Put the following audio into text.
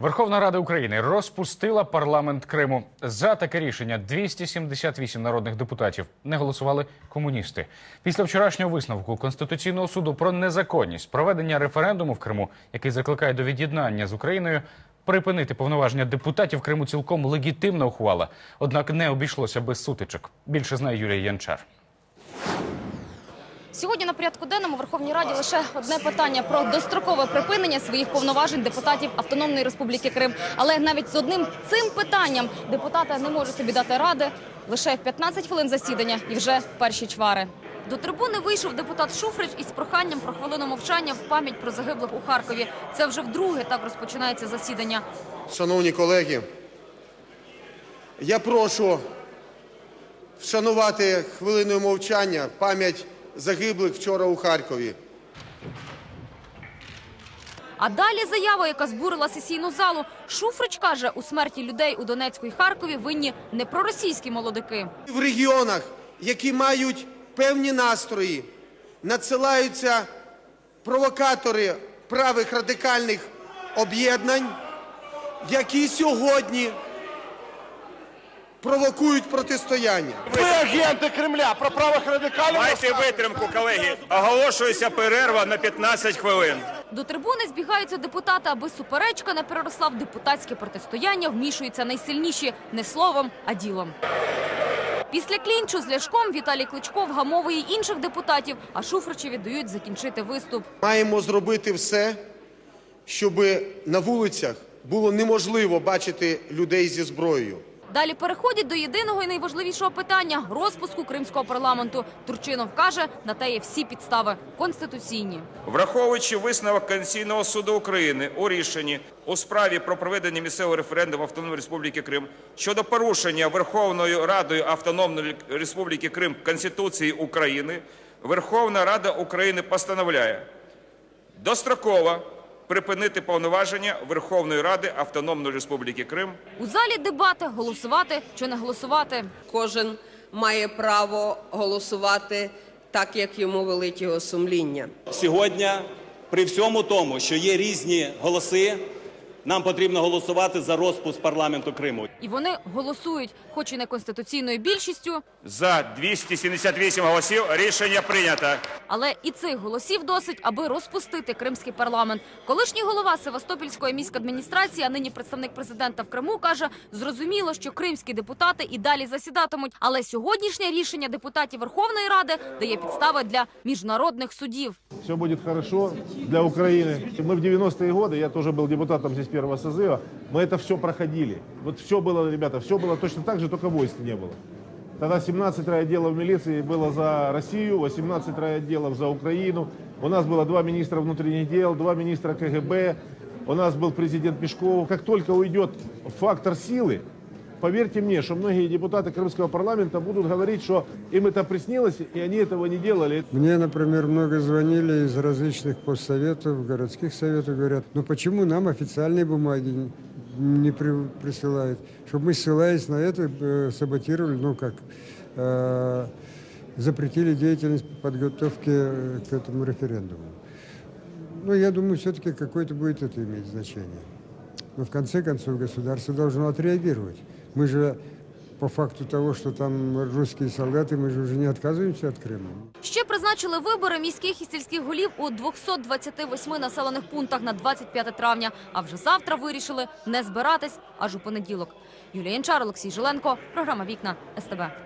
Верховна Рада України розпустила парламент Криму. За таке рішення 278 народних депутатів не голосували комуністи. Після вчорашнього висновку Конституційного суду про незаконність проведення референдуму в Криму, який закликає до від'єднання з Україною. Припинити повноваження депутатів Криму цілком легітимна ухвала, однак не обійшлося без сутичок. Більше знає Юлія Янчар. Сьогодні на порядку денному Верховній Раді лише одне питання про дострокове припинення своїх повноважень депутатів Автономної Республіки Крим. Але навіть з одним цим питанням депутати не можуть собі дати ради. Лише 15 хвилин засідання і вже перші чвари. До трибуни вийшов депутат Шуфрич із проханням про хвилину мовчання в пам'ять про загиблих у Харкові. Це вже вдруге так розпочинається засідання. Шановні колеги, я прошу вшанувати хвилиною мовчання пам'ять загиблих вчора у Харкові. А далі заява, яка збурила сесійну залу. Шуфрич каже, у смерті людей у Донецьку і Харкові винні не проросійські молодики. В регіонах, які мають певні настрої, надсилаються провокатори правих радикальних об'єднань, які сьогодні провокують протистояння. Ви агенти Кремля про правих радикалів. Майте витримку, колеги. Оголошується перерва на 15 хвилин. До трибуни збігаються депутати, аби суперечка не переросла в депутатське протистояння, вмішуються найсильніші не словом, а ділом. Після клінчу з Ляшком Віталій Кличко вгамовує інших депутатів, а Шуфричеві дають закінчити виступ. Маємо зробити все, щоб на вулицях було неможливо бачити людей зі зброєю. Далі переходять до єдиного і найважливішого питання розпуску кримського парламенту. Турчинов каже, на те є всі підстави конституційні. Враховуючи висновок Конституційного суду України у рішенні у справі про проведення місцевого референдуму Автономної Республіки Крим щодо порушення Верховною Радою Автономної Республіки Крим Конституції України, Верховна Рада України постановляє достроково припинити повноваження Верховної Ради Автономної Республіки Крим У залі дебати голосувати чи не голосувати. Кожен має право голосувати так, як йому велить його сумління. Сьогодні, при всьому тому, що є різні голоси, нам потрібно голосувати за розпуск парламенту Криму. І вони голосують, хоч і не конституційною більшістю, за 278 голосів. Рішення прийнято. але і цих голосів досить, аби розпустити кримський парламент. Колишній голова Севастопільської міськадміністрації, а нині представник президента в Криму, каже, зрозуміло, що кримські депутати і далі засідатимуть. Але сьогоднішнє рішення депутатів Верховної Ради дає підстави для міжнародних судів. Все будет хорошо для Украины. Мы в 90-е годы, я тоже был депутатом здесь первого созыва, мы это все проходили. Вот все было, ребята, все было точно так же, только войск не было. Тогда 17 райотделов милиции было за Россию, 18 райотделов за Украину. У нас было два министра внутренних дел, два министра КГБ. У нас был президент Мешков. Как только уйдет фактор силы, поверьте мне, что многие депутаты Крымского парламента будут говорить, что им это приснилось, и они этого не делали. Мне, например, много звонили из различных постсоветов, городских советов, говорят, ну почему нам официальные бумаги не- при- присылают, чтобы мы, ссылаясь на это, э, саботировали, ну как, э, запретили деятельность по подготовке э, к этому референдуму. Ну, я думаю, все-таки какое-то будет это иметь значение. Но в конце концов государство должно отреагировать. Мы же по факту того, что там русские солдаты, мы же уже не отказываемся от Крыма. Ще призначили вибори міських і сільських голів у 228 населених пунктах на 25 травня. А вже завтра вирішили не збиратись аж у понеділок. Юлія Янчар, Олексій Жиленко, програма Вікна СТБ.